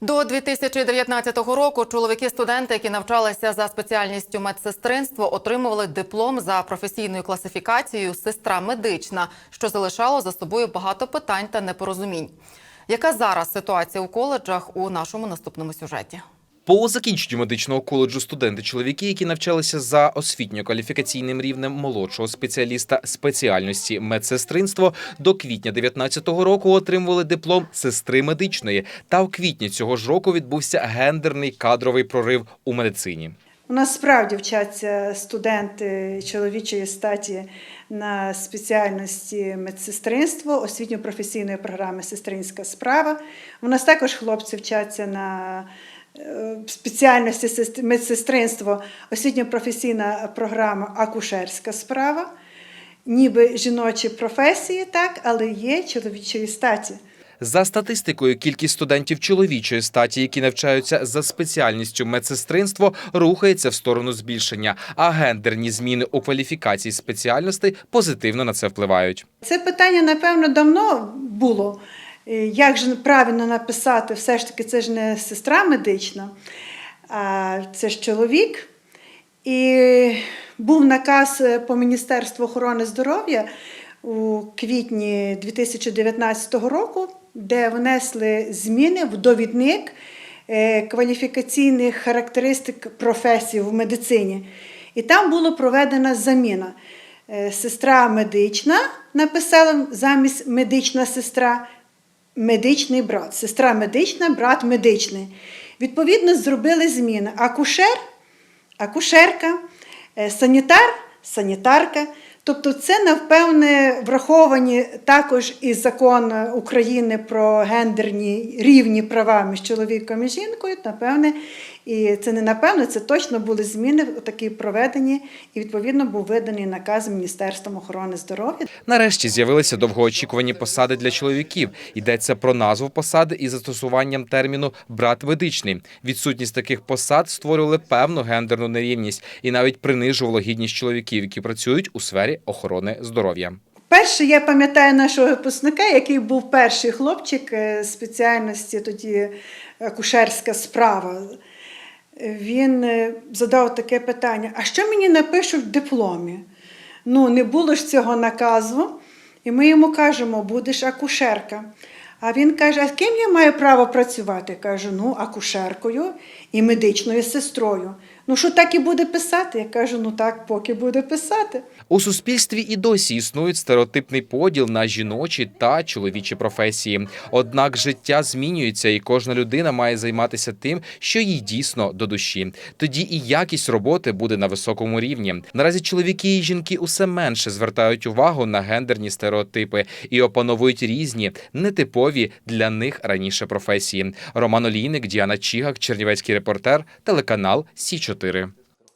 До 2019 року чоловіки-студенти, які навчалися за спеціальністю медсестринство, отримували диплом за професійною класифікацією сестра медична, що залишало за собою багато питань та непорозумінь. Яка зараз ситуація у коледжах у нашому наступному сюжеті? По закінченню медичного коледжу студенти-чоловіки, які навчалися за освітньо-кваліфікаційним рівнем молодшого спеціаліста спеціальності медсестринство, до квітня 19-го року отримували диплом сестри медичної. Та в квітні цього ж року відбувся гендерний кадровий прорив у медицині. У нас справді вчаться студенти чоловічої статі на спеціальності медсестринство, освітньо-професійної програми Сестринська справа. У нас також хлопці вчаться на спеціальності сест- медсестринство, освітньо-професійна програма Акушерська справа. Ніби жіночі професії, так, але є чоловічої статі. За статистикою, кількість студентів чоловічої статі, які навчаються за спеціальністю медсестринство, рухається в сторону збільшення, а гендерні зміни у кваліфікації спеціальностей позитивно на це впливають. Це питання, напевно, давно було. Е, Як же правильно написати, все ж таки, це ж не сестра медична, а це ж чоловік. І був наказ е, по Міністерству охорони здоров'я у квітні 2019 року, де внесли зміни в довідник е, кваліфікаційних характеристик професій в медицині. І там була проведена заміна. Сестра медична написала замість медична сестра, медичний брат. Сестра медична, брат медичний. Відповідно, зробили зміни. Акушер, акушерка, е, санітар, санітарка. Тобто, це, напевне, враховані також і закон України про гендерні рівні права між чоловіком і жінкою. Напевне, і це не напевне, це точно були зміни такі проведені, і відповідно був виданий наказ Міністерством охорони здоров'я. Нарешті з'явилися довгоочікувані посади для чоловіків. Йдеться про назву посади із застосуванням терміну брат медичний. Відсутність таких посад створювали певну гендерну нерівність і навіть принижувало гідність чоловіків, які працюють у сфері охорони здоров'я. Перше, я пам'ятаю нашого випускника, який був перший хлопчик е, спеціальності тоді акушерська справа. Він е, задав таке питання: а що мені напишуть в дипломі? Ну, не було ж цього наказу. І ми йому кажемо, будеш акушерка. А він каже: а ким я маю право працювати? Кажу, ну, акушеркою і медичною сестрою. Ну, що так і буде писати? Я кажу, ну так, поки буде писати. У суспільстві і досі існують стереотипний поділ на жіночі та чоловічі професії. Однак життя змінюється, і кожна людина має займатися тим, що їй дійсно до душі. Тоді і якість роботи буде на високому рівні. Наразі чоловіки і жінки усе менше звертають увагу на гендерні стереотипи і опановують різні нетипові для них раніше професії. Роман Олійник, Діана Чігак, Чернівецький репортер, телеканал Сі 4